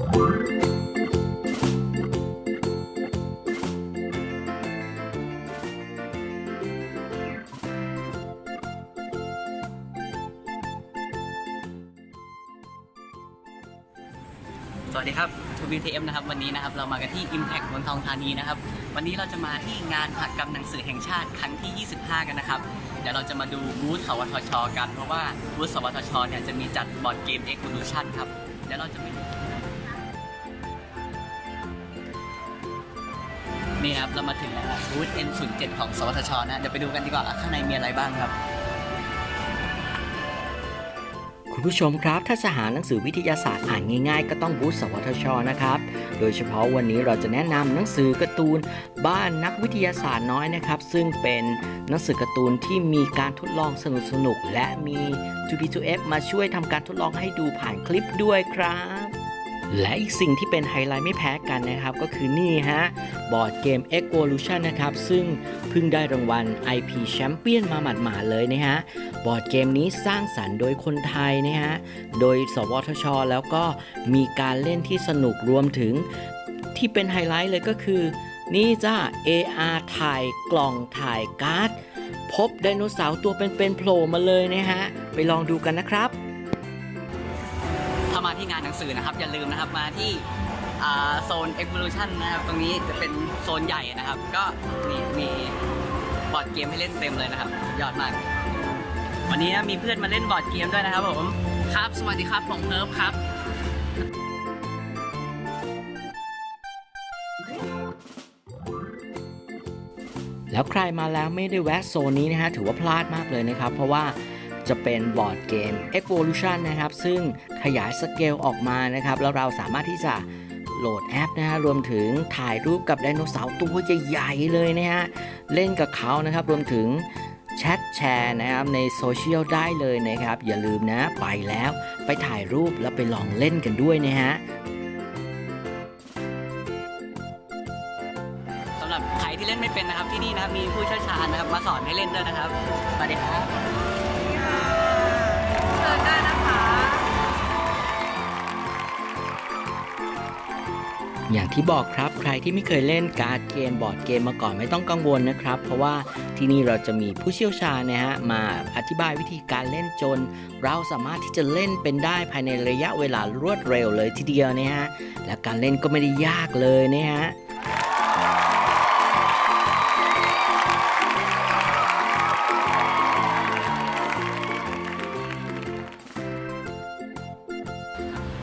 สวัสดีครับทูบีทีเอ็มนะครับวันนี้นะครับเรามากันที่ Impact เมืองทองธานีนะครับวันนี้เราจะมาที่งานมหกรรมหนังสือแห่งชาติครั้งที่ 25 กันนะครับเดี๋ยวเราจะมาดูบูธสวทช กัน เพราะว่าบูธสวทชเนี่ยจะมีจัดบอร์ดเกม Evolution ครับเดี๋ยวเราจะไป นี่ครับเรามาถึงแล้วครับบูธ N07 ของ สวทช นะ เดี๋ยวไปดูกันดีกว่าข้างในมีอะไรบ้างครับ คุณผู้ชมครับ ถ้าจะหาหนังสือวิทยาศาสตร์อ่านง่ายๆ ก็ต้องบูธสวทช นะครับ โดยเฉพาะวันนี้เราจะแนะนำหนังสือการ์ตูน บ้านนักวิทยาศาสตร์น้อยนะครับ ซึ่งเป็นหนังสือการ์ตูนที่มีการทดลองสนุกๆและมี 2B2F มาช่วยทำการทดลองให้ดูผ่านคลิปด้วยครับ และอีกสิ่งที่เป็นไฮไลท์ไม่แพ้กันนะครับ ก็คือนี่ฮะบอร์ดเกม Evolution นะครับ ซึ่งเพิ่งได้รางวัล IP Champion มาหมาดๆเลยนะฮะบอร์ดเกมนี้สร้างสรรค์โดยคนไทยนะฮะโดยสวทช แล้วก็มีการเล่นที่สนุกรวมถึงที่เป็นไฮไลท์เลยก็คือ นี่จ้า AR ถ่ายกล่องถ่ายการ์ดพบไดโนเสาร์ตัวเป็นๆโผล่มาเลยนะฮะ ไปลองดูกันนะครับ ที่งานหนังสือนะครับ อย่าลืมนะครับมาที่โซน Evolution นะครับตรงนี้จะเป็นโซนใหญ่นะครับ ก็มีมีบอร์ดเกมให้เล่นเต็มเลยนะครับ ยอดมาก วันนี้มีเพื่อนมาเล่นบอร์ดเกมด้วยนะครับผมครับสวัสดีครับผมเพิร์ฟครับแล้วใครมาแล้วไม่ได้แวะโซนนี้นะฮะถือว่าพลาดมากเลยนะครับ เพราะว่า จะเป็นบอร์ดเกม Evolution นะครับ ซึ่งขยายสเกลออกมานะครับ แล้วเราสามารถที่จะโหลดแอปนะฮะรวมถึงถ่ายรูปกับไดโนเสาร์ตัวใหญ่ๆเลยนะฮะเล่นกับเขานะครับรวมถึงแชทแชร์นะครับในโซเชียลได้เลยนะครับ อย่าลืมนะไปแล้วไปถ่ายรูปแล้วไปลองเล่นกันด้วยนะฮะสำหรับใครที่เล่นไม่เป็นนะครับที่นี่นะครับมีผู้เชี่ยวชาญนะครับมาสอนให้เล่นด้วยนะครับสวัสดีครับ อย่างที่บอกครับใครที่ไม่เคยเล่นการ์ดเกมบอร์ดเกมมาก่อนไม่ต้องกังวลนะครับ เพราะว่าที่นี่เราจะมีผู้เชี่ยวชาญนะฮะมาอธิบายวิธีการเล่นจน เราสามารถที่จะเล่นเป็นได้ภายในระยะเวลารวดเร็วเลยทีเดียวนะฮะและการเล่นก็ไม่ได้ยากเลยนะฮะ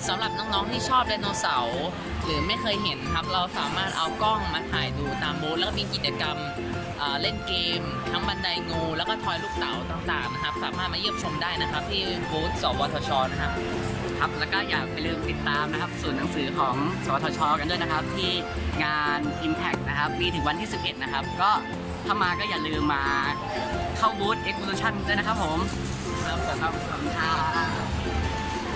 สำหรับน้องๆที่ชอบไดโนเสาร์หรือไม่เคยเห็นครับ เราสามารถเอากล้องมาถ่ายดูตามบูธแล้วก็มีกิจกรรมเเล่นเกม ทั้งบันไดงู แล้วก็ทอยลูกเต๋าต่างๆนะครับ สามารถมาเยี่ยมชมได้นะครับ ที่บูธสวทชนะครับครับแล้วก็อย่าไปลืมติดตามนะครับศูนย์หนังสือของสวทช กันด้วยนะครับ ที่งาน Impact นะครับ มีถึงวันที่ 11 นะครับ ก็ถ้ามาก็อย่าลืมมาเข้าบูธ Evolution ด้วยนะครับผมครับขอบคุณครับ